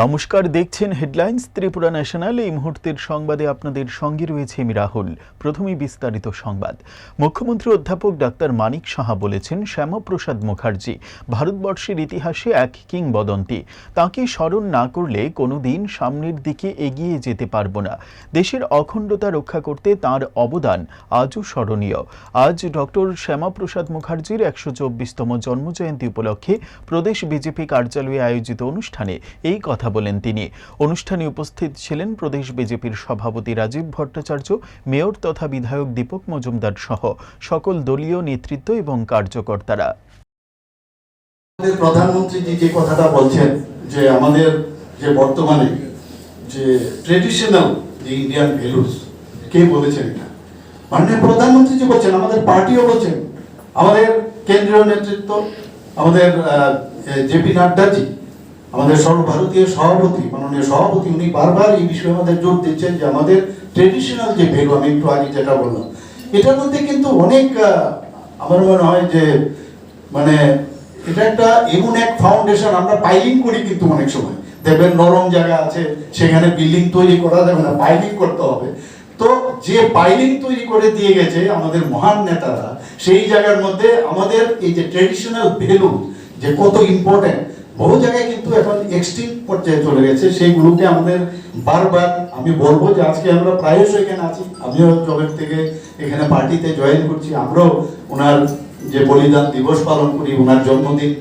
নমস্কার, দেখছেন headlines Tripura national এই মুহূর্তের সংবাদে আপনাদের সঙ্গে রয়েছে আমি রাহুল। প্রথমেই বিস্তারিত সংবাদ। মুখ্যমন্ত্রী অধ্যাপক ডাক্তার মানিক সাহা বলেছেন, শ্যামাপ্রসাদ মুখার্জি ভারতবর্ষের ইতিহাসে এক কিংবদন্তি। তাকে স্মরণ না করলে কোনোদিন সামনের দিকে এগিয়ে যেতে পারব না। দেশের অখণ্ডতা রক্ষা করতে তার অবদান আজও স্মরণীয়। আজ ডক্টর শ্যামাপ্রসাদ মুখার্জির একশো চব্বিশতম জন্মজয়ন্তী উপলক্ষে প্রদেশ বিজেপি কার্যালয়ে আয়োজিত অনুষ্ঠানে এই কথা বলেন তিনি। অনুষ্ঠানে উপস্থিত ছিলেন প্রদেশ বিজেপির সভাপতি রাজীব ভট্টাচার্য, মেয়র তথা বিধায়ক দীপক মজুমদার সহ সকল দলীয় নেতৃত্ব এবং কার্যকর্তারা। আমাদের প্রধানমন্ত্রী যে কথাটা বলছেন, যে আমাদের যে বর্তমানে যে ট্রেডিশনাল যে ইন্ডিয়ান ভ্যালুস কে বলেছেন এটা? মাননীয় প্রধানমন্ত্রী জি বলছেন, আমাদের পার্টিও বলছেন। আমাদের কেন্দ্রীয় নেতৃত্ব, আমাদের জেপি নাড্ডাজি আমাদের সর্বভারতীয় সভাপতি, মাননীয় সভাপতি, উনি বারবার এই বিষয়ে আমাদের জোর দিচ্ছেন যে আমাদের ট্রেডিশনাল যে ভ্যালু আমি একটু আগে যেটা বললাম, এটার মধ্যে কিন্তু অনেক আমার মনে হয় যে মানে এটা একটা এমন এক ফাউন্ডেশন আমরা পাইলিং করি কিন্তু অনেক সময়। দেখবেন নরম জায়গা আছে, সেখানে বিল্ডিং তৈরি করা যাবে না পাইলিং করতে হবে। তো যে পাইলিং তৈরি করে দিয়ে গেছে আমাদের মহান নেতারা, সেই জায়গার মধ্যে আমাদের এই যে ট্রেডিশনাল ভ্যালু যে কত ইম্পর্টেন্ট বহু জায়গায় কিন্তু এখন এক্সট্রিম পর্যায়ে চলে গেছে। সেইগুলোকে আমাদের বারবার আমি বলব যে আজকে আমরা প্রায়শই এখানে আছি। আমিও জবের থেকে এখানে পার্টিতে জয়েন করছি। আমরাও ওনার যে বলিদান দিবস পালন করি, ওনার জন্মদিন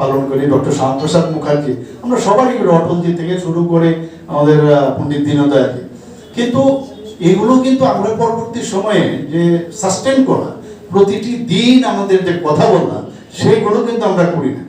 পালন করি, ডক্টর শ্যামপ্রসাদ মুখার্জি। আমরা সবারই অটলজি থেকে শুরু করে আমাদের পণ্ডিত দীনদয়ালজি কিন্তু এগুলো কিন্তু আমরা পরবর্তী সময়ে যে সাস্টেন করা, প্রতিটি দিন আমাদের যে কথা বলা সেইগুলো কিন্তু আমরা করি না।